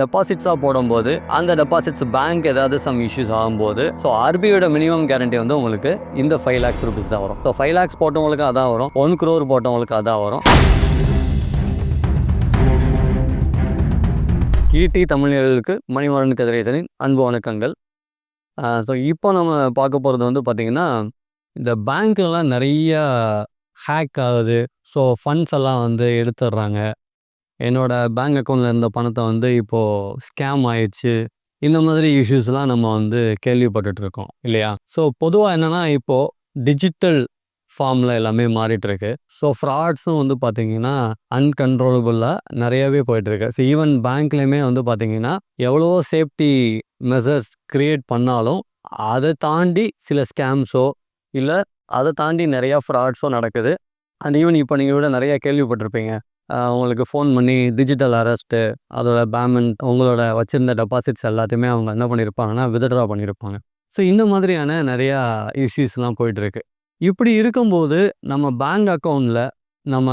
டெபாசிட்ஸாக போடும்போது அந்த deposits bank ஏதாவது சம் இஷ்யூஸ் ஆகும்போது ஸோ ஆர்பிஐயோட மினிமம் கேரண்டி வந்து உங்களுக்கு இந்த ஃபைவ் லேக்ஸ் ருபீஸ் தான் வரும். ஸோ ஃபைவ் லேக்ஸ் போட்டவங்களுக்கு அதான் வரும். ஒன் க்ரோர் போட்டவங்களுக்கு அதான் வரும். ஈடி தமிழர்களுக்கு மணிவரன் கதிரேசனின் அன்பு வணக்கங்கள். ஸோ இப்போ நம்ம பார்க்க போகிறது வந்து பார்த்திங்கன்னா இந்த பேங்க்லலாம் நிறைய ஹேக் ஆகுது. ஸோ ஃபண்ட்ஸ் எல்லாம் வந்து எடுத்துடுறாங்க. என்னோட பேங்க் அக்கௌண்ட்டில் இருந்த பணத்தை வந்து இப்போது ஸ்கேம் ஆயிடுச்சு. இந்த மாதிரி இஷ்யூஸ்லாம் நம்ம வந்து கேள்விப்பட்டுட்டு இருக்கோம் இல்லையா? ஸோ பொதுவாக என்னென்னா இப்போது டிஜிட்டல் ஃபார்மில் எல்லாமே மாறிட்டுருக்கு. ஸோ ஃப்ராட்ஸும் வந்து பார்த்தீங்கன்னா அன்கன்ட்ரோலபுளாக நிறையவே போயிட்டுருக்கு. ஸோ ஈவன் பேங்க்லேயுமே வந்து பார்த்திங்கன்னா எவ்வளவோ சேஃப்டி மெசர்ஸ் க்ரியேட் பண்ணாலும் அதை தாண்டி சில ஸ்கேம்ஸோ இல்லை அதை தாண்டி நிறையா ஃப்ராட்ஸோ நடக்குது. அண்ட் ஈவன் இப்போ நீங்கள் விட நிறையா கேள்விப்பட்டிருப்பீங்க. அவங்களுக்கு உங்களுக்கு ஃபோன் பண்ணி டிஜிட்டல் அரெஸ்ட்டு அதோட பேமெண்ட் உங்களோட வச்சுருந்த டெபாசிட்ஸ் எல்லாத்தையுமே அவங்க என்ன பண்ணியிருப்பாங்கன்னா வித்ட்ரா பண்ணியிருப்பாங்க ஸோ இந்த மாதிரியான நிறையா இஷ்யூஸ்லாம் போயிட்டுருக்கு. இப்படி இருக்கும்போது நம்ம பேங்க் அக்கௌண்ட்டில் நம்ம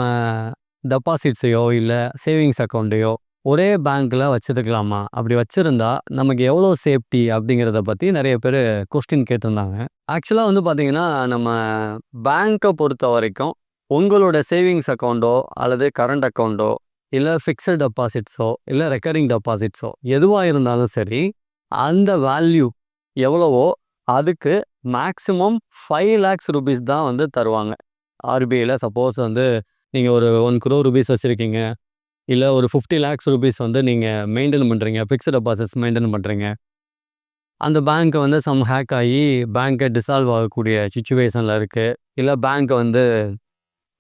டெபாசிட்ஸையோ இல்லை சேவிங்ஸ் அக்கௌண்ட்டையோ ஒரே பேங்க்கில் வச்சுருக்கலாமா? அப்படி வச்சுருந்தா நமக்கு எவ்வளோ சேஃப்டி அப்படிங்கிறத பற்றி நிறைய பேர் கொஸ்டின் கேட்டிருந்தாங்க. ஆக்சுவலாக வந்து பார்த்திங்கன்னா நம்ம பேங்க்கை பொறுத்த வரைக்கும் உங்களோட சேவிங்ஸ் அக்கௌண்ட்டோ அல்லது கரண்ட் அக்கௌண்ட்டோ இல்லை ஃபிக்ஸட் டெபாசிட்ஸோ இல்லை ரெக்கரிங் டெபாசிட்ஸோ எதுவாக இருந்தாலும் சரி அந்த வேல்யூ எவ்வளவோ அதுக்கு மேக்ஸிமம் ஃபைவ் லேக்ஸ் ருபீஸ் தான் வந்து தருவாங்க. ஆர்பிஐயில் சப்போஸ் வந்து நீங்கள் ஒரு ஒன் crore ருபீஸ் வச்சுருக்கீங்க. இல்லை ஒரு ஃபிஃப்டி லேக்ஸ் ருபீஸ் வந்து நீங்கள் மெயின்டைன் பண்ணுறீங்க ஃபிக்ஸ்டு டெபாசிட்ஸ் மெயின்டைன் பண்ணுறீங்க அந்த பேங்க்கை வந்து சம் ஹேக் ஆகி பேங்க்கை டிசால்வ் ஆகக்கூடிய சுச்சுவேஷனில் இருக்குது இல்லை பேங்க்கை வந்து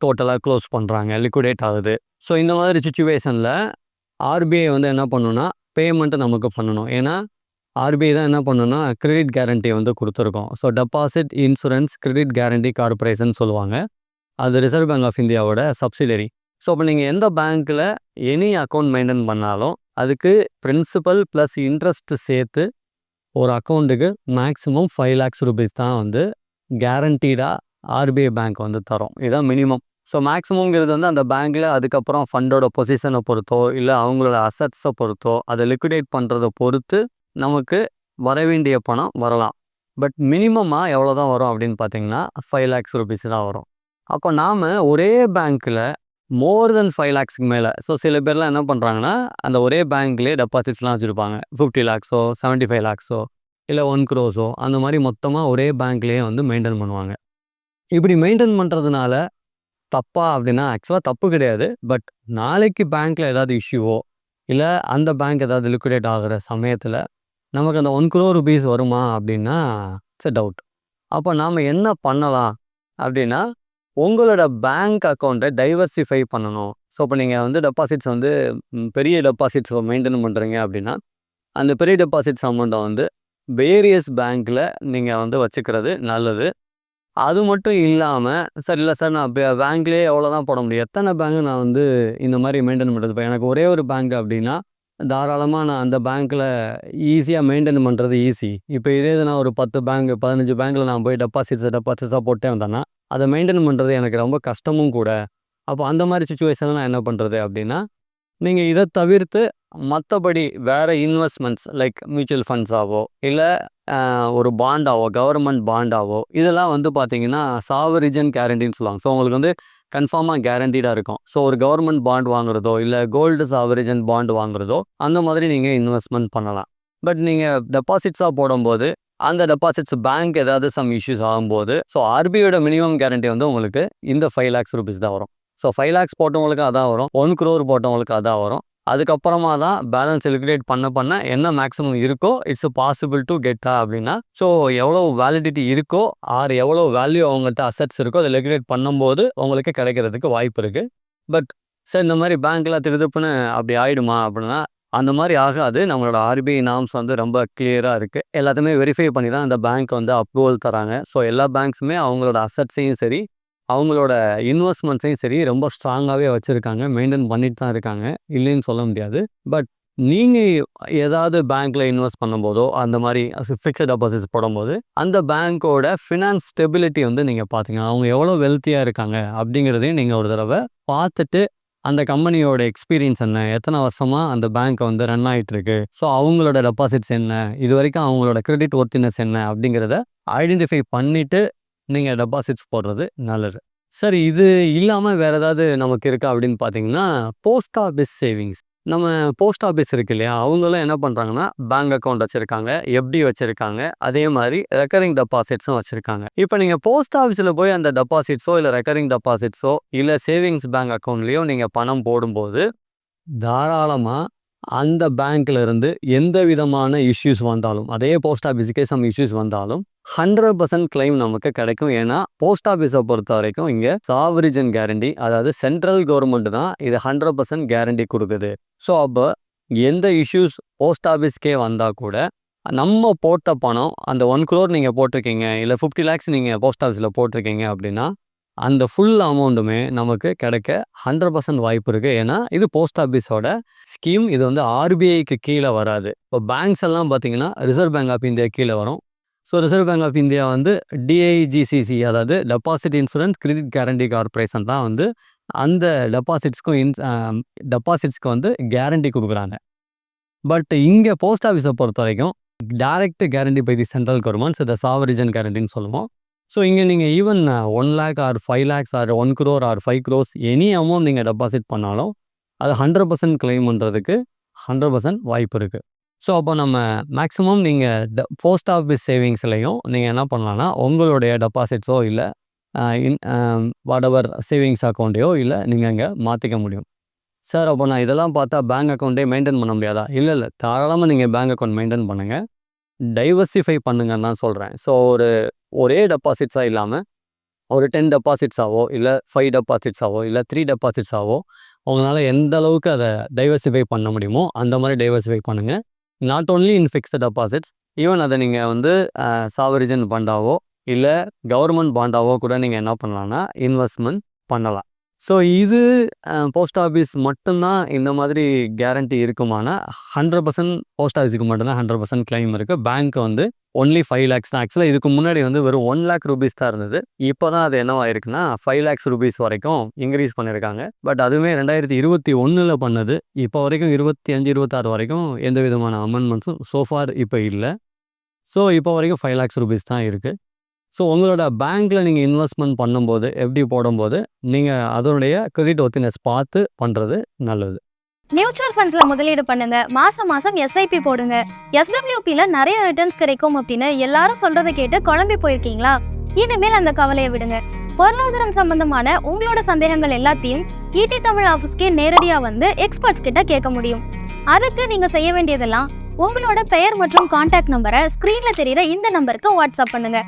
டோட்டலாக க்ளோஸ் பண்ணுறாங்க லிக்விடேட் ஆகுது. ஸோ இந்த மாதிரி சுச்சுவேஷனில் ஆர்பிஐ வந்து என்ன பண்ணுன்னா பேமெண்ட்டை நமக்கு பண்ணணும். ஏன்னா ஆர்பிஐ தான் என்ன பண்ணுன்னா கிரெடிட் கேரண்டி வந்து கொடுத்துருக்கோம். So deposit insurance credit guarantee corporation சொல்லுவாங்க. அது ரிசர்வ் பேங்க் ஆஃப் இந்தியாவோட சப்சிடரி ஸோ இப்போ நீங்கள் எந்த பேங்க்கில் எனி அக்கௌண்ட் மெயின்டைன் பண்ணாலும் அதுக்கு பிரின்சிபல் ப்ளஸ் இன்ட்ரெஸ்ட் சேர்த்து ஒரு அக்கௌண்ட்டுக்கு மேக்ஸிமம் ஃபைவ் லேக்ஸ் ருபீஸ் தான் வந்து கேரண்டீடாக ஆர்பிஐ பேங்க் வந்து தரும். இதுதான் மினிமம் ஸோ மேக்ஸிமம்ங்கிறது வந்து அந்த பேங்க்கில் அதுக்கப்புறம் ஃபண்டோட பொசிஷனை பொறுத்தோ இல்லை அவங்களோட அசட்ஸை பொறுத்தோ அதை லிக்விடேட் பண்ணுறத பொறுத்து நமக்கு வர வேண்டிய பணம் வரலாம். பட் மினிமமாக எவ்வளோ தான் வரும் அப்படின்னு பார்த்தீங்கன்னா ஃபைவ் லேக்ஸ் ருபீஸ் தான் வரும். அப்போ நாம் ஒரே பேங்க்கில் மோர் தென் ஃபைவ் லேக்ஸ்க்கு மேலே ஸோ சில பேர்லாம் என்ன பண்ணுறாங்கன்னா அந்த ஒரே பேங்க்லேயே டெபாசிட்ஸ்லாம் வச்சுருப்பாங்க. ஃபிஃப்டி லேக்ஸோ செவன்ட்டி ஃபைவ் லேக்ஸோ இல்லை ஒன் க்ரோஸோ அந்த மாதிரி மொத்தமாக ஒரே பேங்க்லேயே வந்து மெயின்டைன் பண்ணுவாங்க. இப்படி மெயின்டைன் பண்ணுறதுனால தப்பா அப்படின்னா ஆக்சுவலாக தப்பு கிடையாது. பட் நாளைக்கு பேங்க்கில் ஏதாவது இஷ்யூவோ இல்லை அந்த பேங்க் ஏதாவது லிக்விடேட் ஆகிற சமயத்தில் நமக்கு அந்த ஒன் crore ருபீஸ் வருமா அப்படின்னா இட்ஸ் டவுட் அப்போ நாம் என்ன பண்ணலாம் அப்படின்னா உங்களோட பேங்க் அக்கௌண்ட்டை டைவர்சிஃபை பண்ணணும். ஸோ இப்போ நீங்கள் வந்து டெபாசிட்ஸ் வந்து பெரிய டெபாசிட்ஸ் மெயின்டைன் பண்ணுறீங்க அப்படின்னா அந்த பெரிய டெபாசிட்ஸ் அமௌண்ட்டை வந்து வேரியஸ் பேங்க்கில் நீங்கள் வந்து வச்சுக்கிறது நல்லது. அது மட்டும் இல்லாமல் சார் இல்லை சார் நான் பேங்க்லேயே எவ்வளோ தான் போட முடியும். எத்தனை பேங்க் நான் வந்து இந்த மாதிரி மெயின்டைன் பண்ணுறது இப்போ எனக்கு ஒரே ஒரு பேங்க் அப்படின்னா தாராளமாக நான் அந்த பேங்க்கில் ஈஸியாக மெயின்டைன் பண்ணுறது ஈஸி. இப்போ இதே இது நான் ஒரு பத்து பேங்க் பதினஞ்சு பேங்க்கில் நான் போய் டெபாசிட்ஸ் டெபாசிட்ஸாக போட்டே வந்தேன்னா அதை மெயின்டைன் பண்ணுறது எனக்கு ரொம்ப கஷ்டமும் கூட. அப்போ அந்த மாதிரி சுச்சுவேஷனில் நான் என்ன பண்ணுறது அப்படின்னா நீங்கள் இதை தவிர்த்து மற்றபடி வேறு இன்வெஸ்ட்மெண்ட்ஸ் லைக் மியூச்சுவல் ஃபண்ட்ஸாவோ இல்லை ஒரு பாண்டாவோ கவர்மெண்ட் பாண்டாவோ இதெல்லாம் வந்து பார்த்தீங்கன்னா சாவரிஜன் கேரண்டின்னு சொல்லுவாங்க. ஸோ உங்களுக்கு வந்து கன்ஃபார்மாக கேரண்டீடாக இருக்கும். ஸோ ஒரு கவர்மெண்ட் பாண்ட் வாங்குறதோ இல்லை கோல்டு சாவரிஜன் பாண்ட் வாங்குறதோ அந்த மாதிரி நீங்கள் இன்வெஸ்ட்மெண்ட் பண்ணலாம். பட் நீங்கள் டெபாசிட்ஸாக போடும்போது அந்த டெபாசிட்ஸ் பேங்க் ஏதாவது சம் இஷ்யூஸ் ஆகும்போது ஸோ ஆர்பிஐயோட மினிமம் கேரண்டி வந்து உங்களுக்கு இந்த ஃபைவ் லேக்ஸ் ருபீஸ் தான் வரும். ஸோ ஃபைவ் லேக்ஸ் போட்டவங்களுக்கு அதான் வரும். ஒன் க்ரோர் போட்டவங்களுக்கு அதான் வரும். அதுக்கப்புறமா தான் பேலன்ஸ் லிக்விடேட் பண்ண பண்ண என்ன மேக்ஸிமம் இருக்கோ இட்ஸ் பாசிபிள் டு கெட்டா அப்படின்னா ஸோ எவ்வளோ வேலிடிட்டி இருக்கோ ஆர் எவ்வளோ வேல்யூ அவங்கள்ட்ட அசட்ஸ் இருக்கோ அதை லிக்விடேட் பண்ணும்போது உங்களுக்கு கிடைக்கிறதுக்கு வாய்ப்பு இருக்குது பட் சார் இந்த மாதிரி பேங்க்கில் திருதுப்புன்னு அப்படி ஆகிடுமா அப்படின்னா அந்த மாதிரி ஆகாது. நம்மளோட ஆர்பிஐ நாம்ஸ் வந்து ரொம்ப கிளியராக இருக்குது எல்லாத்தையுமே வெரிஃபை பண்ணி தான் அந்த பேங்க் வந்து அப்ரூவல் தராங்க. ஸோ எல்லா பேங்க்ஸுமே அவங்களோட அசட்ஸையும் சரி அவங்களோட இன்வெஸ்ட்மெண்ட்ஸையும் சரி ரொம்ப ஸ்ட்ராங்காகவே வச்சுருக்காங்க. மெயின்டைன் பண்ணிட்டு தான் இருக்காங்க. இல்லைன்னு சொல்ல முடியாது. பட் நீங்கள் ஏதாவது பேங்க்கில் இன்வெஸ்ட் பண்ணும்போதோ அந்த மாதிரி ஃபிக்ஸட் டெபாசிட்ஸ் போடும்போது அந்த பேங்க்கோட ஃபினான்ஸ் ஸ்டெபிலிட்டி வந்து நீங்கள் பார்த்தீங்க அவங்க எவ்வளோ வெல்த்தியாக இருக்காங்க அப்படிங்கிறதையும் நீங்கள் ஒரு தடவை பார்த்துட்டு அந்த கம்பெனியோட எக்ஸ்பீரியன்ஸ் என்ன எத்தனை வருஷமாக அந்த பேங்க் வந்து ரன் ஆகிட்டு இருக்கு ஸோ அவங்களோட டெபாசிட்ஸ் என்ன இது வரைக்கும் அவங்களோட கிரெடிட் ஒர்த்தினஸ் என்ன அப்படிங்கிறத ஐடென்டிஃபை பண்ணிவிட்டு நீங்கள் டெபாசிட்ஸ் போடுறது நல்லது. சரி இது இல்லாமல் வேறு ஏதாவது நமக்கு இருக்கா அப்படின்னு பார்த்தீங்கன்னா போஸ்ட் ஆஃபீஸ் சேவிங்ஸ் நம்ம போஸ்ட் ஆஃபீஸ் இருக்கு இல்லையா அவங்களாம் என்ன பண்ணுறாங்கன்னா பேங்க் அக்கௌண்ட் வச்சுருக்காங்க எஃப்டி வச்சுருக்காங்க அதே மாதிரி ரெக்கரிங் டெபாசிட்ஸும் வச்சுருக்காங்க. இப்போ நீங்கள் போஸ்ட் ஆஃபீஸில் போய் அந்த டெபாசிட்ஸோ இல்லை ரெக்கரிங் டெபாசிட்ஸோ இல்லை சேவிங்ஸ் பேங்க் அக்கௌண்ட்லேயோ நீங்கள் பணம் போடும்போது தாராளமாக அந்த பேங்க்ல இருந்து எந்த விதமான இஷ்யூஸ் வந்தாலும் அதே போஸ்ட் ஆஃபீஸுக்கே சம் இஷ்யூஸ் வந்தாலும் ஹண்ட்ரட் பர்சன்ட் கிளைம் நமக்கு கிடைக்கும். ஏன்னா போஸ்ட் ஆஃபீஸை பொறுத்த வரைக்கும் இங்கே சாவரிஜன் கேரண்டி அதாவது சென்ட்ரல் கவர்மெண்ட் தான் இது ஹண்ட்ரட் பர்சன்ட் கேரண்டி கொடுக்குது. ஸோ அப்போ எந்த இஷ்யூஸ் போஸ்ட் ஆஃபீஸ்க்கே வந்தால் கூட நம்ம போட்ட பணம் அந்த ஒன் குரோர் நீங்கள் போட்டிருக்கீங்க இல்லை ஃபிஃப்டி லேக்ஸ் நீங்கள் போஸ்ட் ஆஃபீஸில் போட்டிருக்கீங்க அப்படின்னா அந்த ஃபுல் அமௌண்ட்டுமே நமக்கு கிடைக்க ஹண்ட்ரட் பர்சன்ட் வாய்ப்பு இருக்குது ஏன்னா இது போஸ்ட் ஆஃபீஸோட ஸ்கீம் இது வந்து ஆர்பிஐக்கு கீழே வராது. இப்போ பேங்க்ஸ் எல்லாம் பார்த்தீங்கன்னா ரிசர்வ் பேங்க் ஆஃப் இந்தியா கீழே வரும். So reserve bank of India வந்து டிஐஜிசிசி அதாவது deposit insurance credit guarantee corporation தான் வந்து அந்த டெபாசிட்ஸ்க்கும் இன் டெபாசிட்ஸ்க்கு வந்து கேரண்டி கொடுக்குறாங்க. பட் இங்கே போஸ்ட் ஆஃபீஸை பொறுத்த வரைக்கும் direct guarantee by the central governments the sovereign கேரண்டின்னு சொல்லுவோம். ஸோ இங்கே நீங்கள் even one lakh or five lakhs or one crore or five crores any amount நீங்கள் டெபாசிட் பண்ணாலும் அது ஹண்ட்ரட் பர்சன்ட் கிளைம் பண்ணுறதுக்கு ஹண்ட்ரட் பர்சன்ட் வாய்ப்பு இருக்குது ஸோ அப்போ நம்ம மேக்ஸிமம் நீங்கள் ட போஸ்ட் ஆஃபீஸ் சேவிங்ஸ்லையும் நீங்கள் என்ன பண்ணலான்னா உங்களுடைய டெபாசிட்ஸோ இல்லை இன் வாடவர் சேவிங்ஸ் அக்கௌண்ட்டையோ இல்லை நீங்கள் அங்கே மாற்றிக்க முடியும். சார் அப்போ நான் இதெல்லாம் பார்த்தா பேங்க் அக்கௌண்ட்டே மெயின்டைன் பண்ண முடியாதா? இல்லை இல்லை. தாராளமாக நீங்கள் பேங்க் அக்கௌண்ட் மெயின்டைன் பண்ணுங்கள் டைவர்சிஃபை பண்ணுங்கன்னு தான் சொல்கிறேன் ஸோ ஒரு ஒரே டெபாசிட்ஸாக இல்லாமல் ஒரு டென் டெபாசிட்ஸாவோ இல்லை ஃபைவ் டெபாசிட்ஸாவோ இல்லை த்ரீ டெபாசிட்ஸாவோ உங்களால் எந்த அளவுக்கு அதை டைவர்சிஃபை பண்ண முடியுமோ அந்த மாதிரி டைவர்சிஃபை பண்ணுங்கள் not only in fixed deposits even அதை நீங்கள் வந்து சாவரிஜன் பாண்டாவோ இல்லை கவர்மெண்ட் பாண்டாவோ கூட நீங்கள் என்ன பண்ணலான்னா இன்வெஸ்ட்மெண்ட் பண்ணலாம். ஸோ இது போஸ்ட் ஆஃபீஸ் மட்டும்தான் இந்த மாதிரி கேரண்டி இருக்குமானா ஹண்ட்ரட் பர்சன்ட் போஸ்ட் ஆஃபீஸுக்கு மட்டும்தான் ஹண்ட்ரட் பர்சன்ட் கிளைம் இருக்குது பேங்க் வந்து ஒன்லி ஃபைவ் லேக்ஸ் தான். ஆக்சுவலாக இதுக்கு முன்னாடி வந்து வெறும் ஒன் லேக் ருபீஸ் தான் இருந்தது. இப்போ தான் அது என்னவாயிருக்குன்னா ஃபைவ் லேக்ஸ் ருபீஸ் வரைக்கும் இன்க்ரீஸ் பண்ணியிருக்காங்க பட் அதுவுமே ரெண்டாயிரத்தி இருபத்தி ஒன்றில் பண்ணது. இப்போ வரைக்கும் இருபத்தி அஞ்சு இருபத்தாறு வரைக்கும் எந்த விதமான அமெண்ட்மெண்ட்ஸும் சோஃபார் இப்போ இல்லை. ஸோ இப்போ வரைக்கும் ஃபைவ் லேக்ஸ் ருபீஸ் தான் இருக்குது ஸோ உங்களோட பேங்க்கில் நீங்கள் இன்வெஸ்ட்மெண்ட் பண்ணும்போது எப்படி போடும்போது நீங்கள் அதனுடைய கிரெடிட் ஒத்தினஸ் பார்த்து பண்ணுறது நல்லது. மியூச்சுவல் ஃபண்ட்ஸ்ல முதலீடு பண்ணுங்க. மாசம் மாசம் எஸ்ஐபி போடுங்க. எஸ்டபிள்யூபில நிறைய ரிட்டர்ன்ஸ் கிடைக்கும் அப்படின்னு எல்லாரும் சொல்றதை கேட்டு குழம்பி போயிருக்கீங்களா? இனிமேல் அந்த கவலையை விடுங்க. பொருளாதாரம் சம்பந்தமான உங்களோட சந்தேகங்கள் எல்லாத்தையும் ஈடி தமிழ் ஆஃபீஸ்க்கே நேரடியாக வந்து எக்ஸ்பர்ட்ஸ் கிட்ட கேட்க முடியும். அதுக்கு நீங்கள் செய்ய வேண்டியதெல்லாம் உங்களோட பெயர் மற்றும் கான்டாக்ட் நம்பரை ஸ்க்ரீனில் தெரியிற இந்த நம்பருக்கு வாட்ஸ்அப் பண்ணுங்கள்